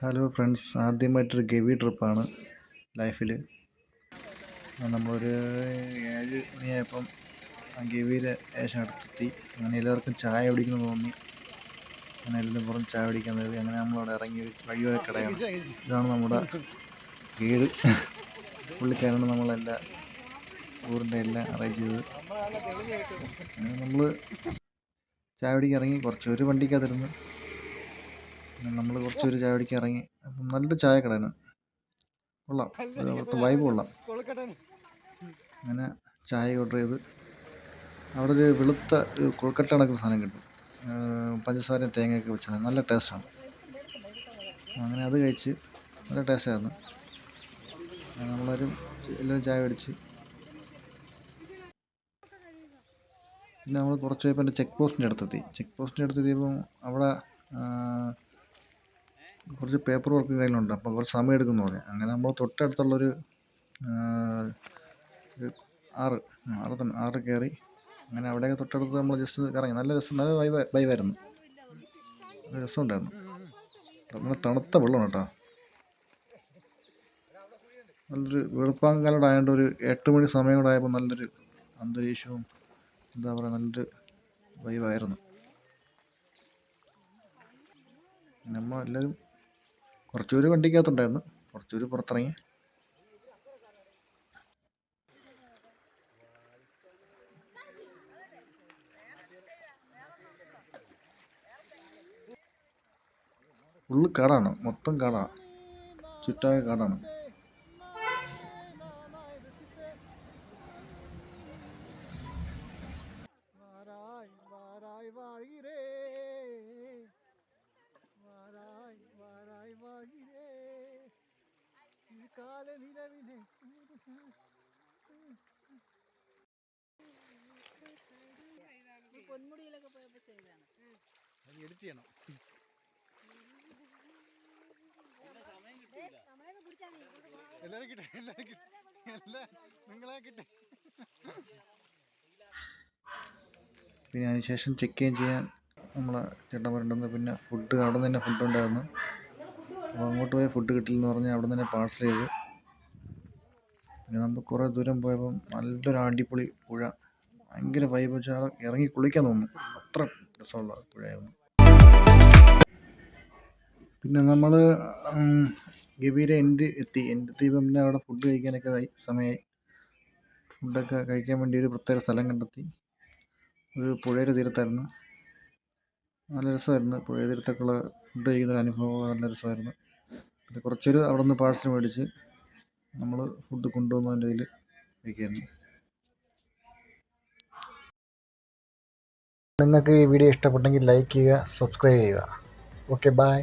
Hello friends ആദ്യമായിട്ടൊരു ഗവി ട്രിപ്പാണ് ലൈഫിൽ നമ്മളൊരു ഏഴ് മണിയായപ്പം ഗവിയിൽ ഏശം അടുത്തെത്തി. അങ്ങനെ എല്ലാവർക്കും ചായ കുടിക്കണം തോന്നി. അങ്ങനെ എല്ലാവരും പുറം ചായ കുടിക്കാൻ കയറി അങ്ങനെ നമ്മളവിടെ ഇറങ്ങി ഒരു വഴിയോര കടയാണ്. ഇതാണ് നമ്മുടെ ഗൈഡ്. പുള്ളിക്കാരാണ് നമ്മളെല്ലാ ടൂറിന്റെ എല്ലാം അറേഞ്ച് ചെയ്തത്. അങ്ങനെ നമ്മൾ ചായ കുടിക്കാൻ ഇറങ്ങി കുറച്ച്. ഒരു വണ്ടിക്കകത്തിരുന്ന് നമ്മൾ കുറച്ച് ഒരു ചായ കുടിക്കാൻ ഇറങ്ങി. അപ്പം നല്ല ചായ കടയാണ് കൊള്ളാം. ഒരു അവിടുത്തെ വൈബ് കൊള്ളാം. അങ്ങനെ ചായ ഓർഡർ ചെയ്ത് അവിടെ ഒരു വെളുത്ത ഒരു കൊഴുക്കട്ട കണക്കുന്ന സാധനം കിട്ടും. പഞ്ചസാരയും തേങ്ങയൊക്കെ വെച്ച സാധനം. നല്ല ടേസ്റ്റാണ് അങ്ങനെ അത് കഴിച്ച് നല്ല ടേസ്റ്റായിരുന്നു നമ്മളൊരും എല്ലാവരും ചായ അടിച്ച് പിന്നെ നമ്മൾ കുറച്ച് എന്റെ ചെക്ക് പോസ്റ്റിന്റെ അടുത്തെത്തി. ചെക്ക് പോസ്റ്റിന്റെ അടുത്തെത്തിയപ്പം അവിടെ കുറച്ച് പേപ്പർ വർക്ക് കയ്യിലുണ്ട് അപ്പോൾ കുറച്ച് സമയം എടുക്കുമെന്ന് പറഞ്ഞു. അങ്ങനെ നമ്മൾ തൊട്ടടുത്തുള്ളൊരു ആറ് ആറ് തന്നെ ആറ് കയറി അങ്ങനെ അവിടെയൊക്കെ തൊട്ടടുത്ത് നമ്മൾ ജസ്റ്റ് കറങ്ങി. നല്ല രസം നല്ല വൈബ് വൈബായിരുന്നു നല്ല രസമുണ്ടായിരുന്നു. നമ്മുടെ തണുത്ത വെള്ളമാണ് കേട്ടോ. നല്ലൊരു വെളുപ്പാങ്കാലം ആയതുകൊണ്ട് ഒരു എട്ട് മണി സമയം കൂടെ ആയപ്പോൾ നല്ലൊരു അന്തരീക്ഷവും എന്താ പറയുക നല്ലൊരു വൈബായിരുന്നു നമ്മൾ എല്ലാവരും കുറച്ച് പേര് വണ്ടിക്കകത്തുണ്ടായിരുന്നു. കുറച്ചു പേര് പുറത്തിറങ്ങി. ഫുള്ള് കാടാണ്. മൊത്തം കാടാണ് ചുറ്റാകെ കാടാണ്. ഈ കാല നിലവിലെ പൊന്മുടിയിലൊക്കെ പോയപ്പോ ചെയ്താണ് അത് എഡിറ്റ് ചെയ്യണം. എല്ലാരും കിട്ടെ എല്ലാരും കിട്ടെ. എല്ലാ നിങ്ങളെ കിട്ടെ. പിന്നെ അതിനുശേഷം ചെക്ക് ഇൻ ചെയ്യാൻ നമ്മളെ ചേട്ടൻ പറഞ്ഞിട്ടുണ്ട് പിന്നെ ഫുഡ് അവിടെ നിന്ന് തന്നെ ഫുഡ് ഉണ്ടായിരുന്നു. അപ്പോൾ അങ്ങോട്ട് പോയ ഫുഡ് കിട്ടില്ലെന്ന് പറഞ്ഞാൽ അവിടെ തന്നെ പാഴ്സൽ ചെയ്ത്. പിന്നെ നമ്മൾ കുറേ ദൂരം പോയപ്പം നല്ലൊരു അടിപൊളി പുഴ. ഭയങ്കര വൈബ് വെച്ചാൽ ഇറങ്ങി കുളിക്കാൻ തോന്നും അത്ര രസമുള്ള പുഴയായിരുന്നു. പിന്നെ നമ്മൾ ഗബീര എന്റെ എത്തി. എന്റെ എത്തിയപ്പം പിന്നെ അവിടെ ഫുഡ് കഴിക്കാനൊക്കെ ആയി സമയമായി ഫുഡൊക്കെ കഴിക്കാൻ വേണ്ടി ഒരു പ്രത്യേക സ്ഥലം കണ്ടെത്തി. ഒരു പുഴയുടെ തീരത്തായിരുന്നു. നല്ല രസമായിരുന്നു. പുഴയുടെ ഫുഡ് കഴിക്കുന്ന ഒരു അനുഭവം നല്ല രസമായിരുന്നു. പിന്നെ കുറച്ചൊരു അവിടെ നിന്ന് പാഴ്സൽ മേടിച്ച് നമ്മൾ ഫുഡ് കൊണ്ടുവന്നതിന്റെ ഇതിൽ കഴിക്കായിരുന്നു നിങ്ങൾക്ക് ഈ വീഡിയോ ഇഷ്ടപ്പെട്ടെങ്കിൽ ലൈക്ക് ചെയ്യുക സബ്സ്ക്രൈബ് ചെയ്യുക. Okay bye